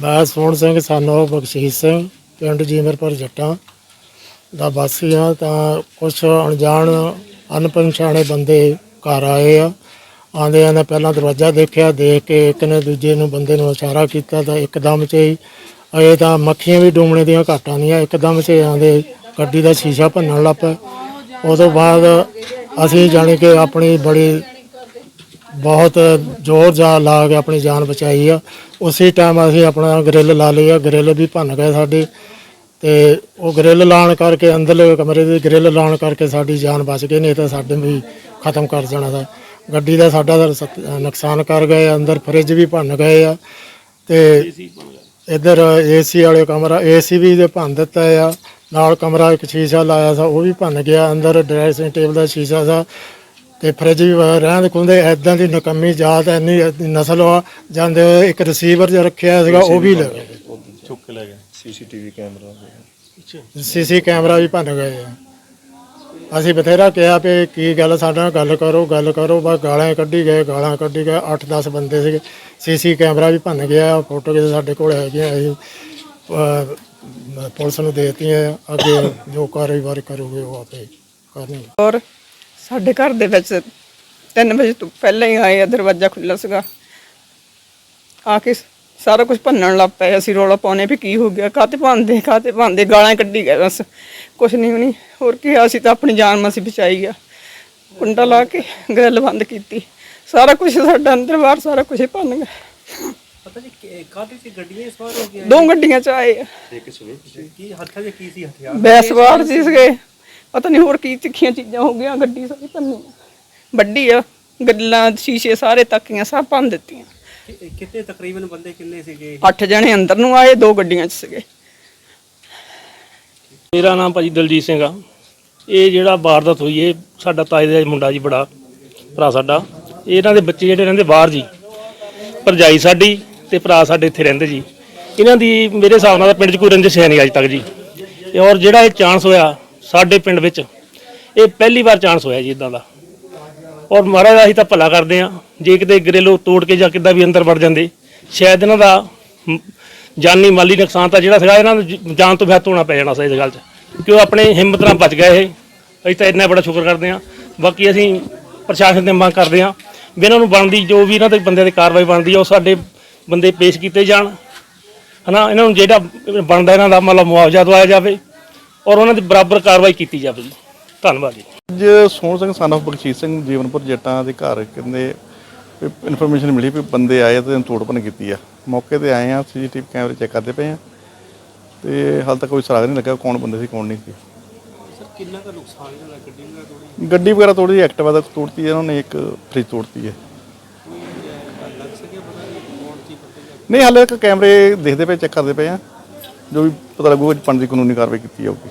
ਮੈਂ ਸੋਹਣ ਸਿੰਘ ਸਾਨੋ ਬਖਸ਼ੀਸ਼ ਸਿੰਘ, ਪਿੰਡ ਜੀਮਰਪੁਰ ਜੱਟਾਂ ਦਾ ਵਾਸੀ ਹਾਂ। ਤਾਂ ਕੁਝ ਅਣਜਾਣ, ਅਣਪਛਾਣੇ ਬੰਦੇ ਘਰ ਆਏ ਆ। ਆਂਦੇ ਨੇ ਪਹਿਲਾਂ ਦਰਵਾਜ਼ਾ ਦੇਖਿਆ, ਦੇਖ ਕੇ ਇੱਕ ਨੇ ਦੂਜੇ ਨੂੰ ਬੰਦੇ ਨੂੰ ਇਸ਼ਾਰਾ ਕੀਤਾ ਤਾਂ ਇੱਕਦਮ 'ਚ ਹੀ ਇਹ ਤਾਂ ਮੱਖੀਆਂ ਵੀ ਡੂਮਣੇ ਦੀਆਂ ਘਾਟਾਂ ਦੀਆਂ, ਇੱਕਦਮ 'ਚ ਆਂਦੇ ਗੱਡੀ ਦਾ ਸ਼ੀਸ਼ਾ ਭੰਨਣ ਲੱਗ ਪਏ। ਉਦੋਂ ਬਾਅਦ ਅਸੀਂ ਜਾਣੀ ਕਿ ਆਪਣੀ ਬੜੀ ਬਹੁਤ ਜ਼ੋਰ ਜਾ ਲਾ ਕੇ ਆਪਣੀ ਜਾਨ ਬਚਾਈ ਆ। ਉਸੇ ਟਾਈਮ ਅਸੀਂ ਆਪਣਾ ਗ੍ਰਿਲ ਲਾ ਲਈ ਆ। ਗ੍ਰਿਲ ਵੀ ਭੰਨ ਗਏ ਸਾਡੇ। ਤੇ ਉਹ ਗ੍ਰਿਲ ਲਾਣ ਕਰਕੇ ਅੰਦਰਲੇ ਕਮਰੇ ਦੀ ਗ੍ਰਿਲ ਲਾਣ ਕਰਕੇ ਸਾਡੀ ਜਾਨ ਬਚ ਗਈ, ਨਹੀਂ ਤਾਂ ਸਾਡੇ ਵੀ ਖਤਮ ਕਰ ਜਾਣਾ ਦਾ ਗੱਡੀ ਦਾ ਸਾਡਾ ਤਾਂ ਸਤ- ਨੁਕਸਾਨ ਕਰ ਗਏ ਅੰਦਰ ਫਰਿੱਜ ਵੀ ਭੰਨ ਗਏ ਆ। ਤੇ ਇੱਧਰ ਏਸੀ ਵਾਲੇ ਕਮਰਾ ਏਸੀ ਵੀ ਦੇ ਭੰਨ ਦਿੱਤਾ ਆ। ਨਾਲ ਕਮਰਾ ਇੱਕ ਸ਼ੀਸ਼ਾ ਲਾਇਆ ਸੀ ਉਹ ਵੀ ਭੰਨ ਗਿਆ। ਅੰਦਰ ਡਰੈਸਿੰਗ ਟੇਬਲ ਦਾ ਸ਼ੀਸ਼ਾ ਸੀ ਤੇ ਫਰਿੱਜ ਵੀ ਰਹਿੰਦ ਖੁੰਦੇ ਐਦਾਂ ਦੀ ਨਕਮੀ ਜਾਤ ਐਨੀ ਨਸਲ ਆ ਜਾਂਦੇ ਹੋਏ ਇੱਕ ਰਿਸੀਵਰ ਜਿਹਾ ਰੱਖਿਆ ਸੀਗਾ ਉਹ ਵੀ ਲੈ ਗਏ। ਚੁੱਕ ਕੇ ਲੈ ਗਏ। ਸੀਸੀਟੀਵੀ ਕੈਮਰਾ ਸੀਸੀ ਕੈਮਰਾ ਵੀ ਭੰਨ ਗਏ ਆ। ਅਸੀਂ ਬਥੇਰਾ ਕਿਹਾ ਵੀ ਕੀ ਗੱਲ ਸਾਡੇ ਨਾਲ ਗੱਲ ਕਰੋ ਗੱਲ ਕਰੋ ਬਸ ਗਾਲਾਂ ਕੱਢੀ ਗਏ ਗਾਲਾਂ ਕੱਢੀ ਗਏ 8-10 ਬੰਦੇ ਸੀਗੇ। ਸੀਸੀ ਕੈਮਰਾ ਵੀ ਭੰਨ ਗਿਆ ਫੋਟੋ ਕਿਤੇ ਸਾਡੇ ਕੋਲ ਹੈਗੀਆਂ ਅਸੀਂ ਪੁਲਿਸ ਨੂੰ ਦੇਤੀਆਂ ਆ। ਅੱਗੇ ਜੋ ਕਾਰਵਾਈ ਕਰੋਗੇ ਉਹ ਆਪੇ ਕਰਨਗੇ। ਔਰ ਸਾਡੇ ਘਰ ਦੇ ਵਿੱਚ 3 ਵਜੇ ਤੋਂ ਪਹਿਲਾਂ ਹੀ ਆਏ ਆ ਦਰਵਾਜ਼ਾ ਖੁੱਲ੍ਹਾ ਸੀਗਾ। ਆ ਕੇ ਸਾਰਾ ਕੁਝ ਭੰਨਣ ਲੱਗ ਪਏ ਅਸੀਂ ਰੌਲਾ ਪਾਉਣੇ ਵੀ ਕੀ ਹੋ ਗਿਆ ਕਾਤੇ ਭੰਨਦੇ ਕਾਤੇ ਭੰਨਦੇ ਗਾਲਾਂ ਕੱਢੀ ਗਏ ਬਸ। ਕੁਝ ਨਹੀਂ ਹੋਣੀ ਹੋਰ ਕੀ ਆ, ਅਸੀਂ ਤਾਂ ਆਪਣੀ ਜਾਨ ਮਸੀਂ ਬਚਾਈ ਆ। ਕੁੰਡਾ ਲਾ ਕੇ ਗ੍ਰਿਲ ਬੰਦ ਕੀਤੀ। ਸਾਰਾ ਕੁਝ ਸਾਡਾ ਅੰਦਰ ਬਾਹਰ ਸਾਰਾ ਕੁਝ ਭੰਨ ਗਿਆ ਪਤਾ ਜੀ ਕਾਹਦੇ ਸੀ ਗੱਡੀਆਂ ਸਵਾਰ ਹੋ ਗਿਆ ਦੋ ਗੱਡੀਆਂ ਚ ਆਏ ਆ। ਇੱਕ ਸਵੇ ਕੀ ਹੱਥਾਂ 'ਚ ਕੀ ਸੀ ਹਥਿਆਰ? ਬੈਸਵਾਰ ਜੀ ਸੀਗੇ। ਪਤਾ ਨਹੀਂ ਹੋਰ ਕੀ ਤਿੱਖੀਆਂ ਚੀਜ਼ਾਂ ਹੋ ਗਈਆਂ ਗੱਡੀ ਸਾਰੀ ਭੰਨੀ ਵੱਡੀ ਆ ਗੱਲਾਂ ਸ਼ੀਸ਼ੇ ਸਾਰੇ ਤੱਕੀਆਂ ਸਭ ਭੰਨ ਦਿੱਤੀਆਂ। ਕਿ- ਕਿਤੇ ਤਕਰੀਬਨ ਬੰਦੇ ਕਿੰਨੇ ਸੀਗੇ? ਅੱਠ ਜਣੇ ਅੰਦਰ ਨੂੰ ਆਏ ਦੋ ਗੱਡੀਆਂ 'ਚ ਸੀਗੇ। ਮੇਰਾ ਨਾਮ ਭਾਜੀ ਦਲਜੀਤ ਸਿੰਘ ਆ। ਇਹ ਜਿਹੜਾ ਵਾਰਦਾਤ ਹੋਈ ਇਹ ਸਾਡਾ ਤਾਏ ਦਾ ਮੁੰਡਾ ਜੀ ਬੜਾ ਭਰਾ ਸਾਡਾ। ਇਹਨਾਂ ਦੇ ਬੱਚੇ ਜਿਹੜੇ ਰਹਿੰਦੇ ਬਾਹਰ ਜੀ। ਭਰਜਾਈ ਸਾਡੀ ਤੇ ਭਰਾ ਸਾਡੇ ਇੱਥੇ ਰਹਿੰਦੇ ਜੀ। ਇਹਨਾਂ ਦੀ ਮੇਰੇ ਹਿਸਾਬ ਨਾਲ ਤਾਂ ਪਿੰਡ 'ਚ ਕੋਈ ਰੰਜਿਸ਼ ਹੈ ਨਹੀਂ ਅੱਜ ਤੱਕ ਜੀ। ਔਰ ਜਿਹੜਾ ਇਹ ਚਾਂਸ ਹੋਇਆ ਸਾਡੇ ਪਿੰਡ ਵਿੱਚ ਇਹ ਪਹਿਲੀ ਵਾਰ ਚਾਂਸ ਹੋਇਆ ਜੀ ਇਦਾਂ ਦਾ। ਔਰ ਮਹਾਰਾਜ ਅਸੀਂ ਤਾਂ ਭਲਾ ਕਰਦੇ ਆ ਜੇ ਕਿਤੇ ਗ੍ਰਿਲ ਤੋੜ ਕੇ ਜਾਂ ਕਿੱਦਾਂ ਵੀ ਅੰਦਰ ਵੜ ਜਾਂਦੇ, ਸ਼ਾਇਦ ਇਹਨਾਂ ਦਾ ਜਾਨੀ ਮਾਲੀ ਨੁਕਸਾਨ ਤਾਂ ਜਿਹੜਾ ਸੀਗਾ, ਇਹਨਾਂ ਨੂੰ ਜਾਨ ਤੋਂ ਬਿਹਤ ਹੋਣਾ ਪੈ ਜਾਣਾ ਸੀ ਇਸ ਗੱਲ 'ਚ। ਕਿ ਉਹ ਆਪਣੇ ਹਿੰਮਤ ਨਾਲ ਬਚ ਗਏ ਇਹ। ਅਸੀਂ ਤਾਂ ਇੰਨਾ ਬੜਾ ਸ਼ੁਕਰ ਕਰਦੇ ਆ ਬਾਕੀ ਅਸੀਂ ਪ੍ਰਸ਼ਾਸਨ ਤੇ ਮੰਗ ਕਰਦੇ ਆ ਵੀ ਇਹਨਾਂ ਨੂੰ ਬਣਦੀ, ਜੋ ਵੀ ਇਹਨਾਂ ਦੇ ਬੰਦੇ ਦੀ ਕਾਰਵਾਈ ਬਣਦੀ ਆ, ਉਹ ਸਾਡੇ ਬੰਦੇ ਪੇਸ਼ ਕੀਤੇ ਜਾਣ। ਹਨਾ, ਇਹਨਾਂ ਨੂੰ ਜਿਹੜਾ ਬਣਦਾ, ਇਹਨਾਂ ਦਾ ਮਤਲਬ ਮੁਆਵਜ਼ਾ ਦਵਾਇਆ ਜਾਵੇ। ਔਰ ਉਹਨਾਂ ਦੀ ਬਰਾਬਰ ਕਾਰਵਾਈ ਕੀਤੀ ਜਾਵੇ ਜੀ। ਧੰਨਵਾਦ ਜੀ। ਅੱਜ ਸੋਹਣ ਸਿੰਘ ਸਨ of ਬਖਸ਼ੀਸ਼ ਸਿੰਘ ਜੀਵਨਪੁਰ ਜੱਟਾਂ ਦੇ ਘਰ ਕਹਿੰਦੇ ਇਨਫੋਰਮੇਸ਼ਨ ਮਿਲੀ ਵੀ ਬੰਦੇ ਆਏ ਤੇ ਤੋੜ ਭੰਨ ਕੀਤੀ ਆ। ਮੌਕੇ ਤੇ ਆਏ ਆ ਸੀਸੀਟੀਵੀ ਕੈਮਰੇ ਚੈੱਕ ਕਰਦੇ ਪਏ ਆ ਤੇ ਹਾਲ ਤੱਕ ਕੋਈ ਸਰਾਗ ਨਹੀਂ ਲੱਗਾ ਕੌਣ ਬੰਦੇ ਸੀ ਕੌਣ ਨਹੀਂ ਸੀ। ਸਰ ਕਿੰਨਾ ਕੁ ਨੁਕਸਾਨ ਜਿਹੜਾ ਗੱਡੀ ਦਾ ਥੋੜੀ ਗੱਡੀ ਵਗੈਰਾ ਤੋੜੀ ਐਕਟਿਵਾ ਦਾ ਤੋੜਤੀ ਇਹਨਾਂ ਨੇ ਇੱਕ ਫ੍ਰਿਜ ਤੋੜਤੀ ਹੈ ਲੱਗ ਸਕਿਆ ਪਤਾ ਨਹੀਂ ਕੌਣ ਸੀ ਪਤਾ ਨਹੀਂ ਨਹੀਂ ਹਾਲੇ ਤੱਕ ਕੈਮਰੇ ਦੇਖਦੇ ਪਏ ਚੈੱਕ ਕਰਦੇ ਪਏ ਆ। ਜੋ ਵੀ ਪਤਾ ਲੱਗੂਗਾ ਪੰਜ ਦੀ ਕਾਨੂੰਨੀ ਕਾਰਵਾਈ ਕੀਤੀ ਜਾਊਗੀ।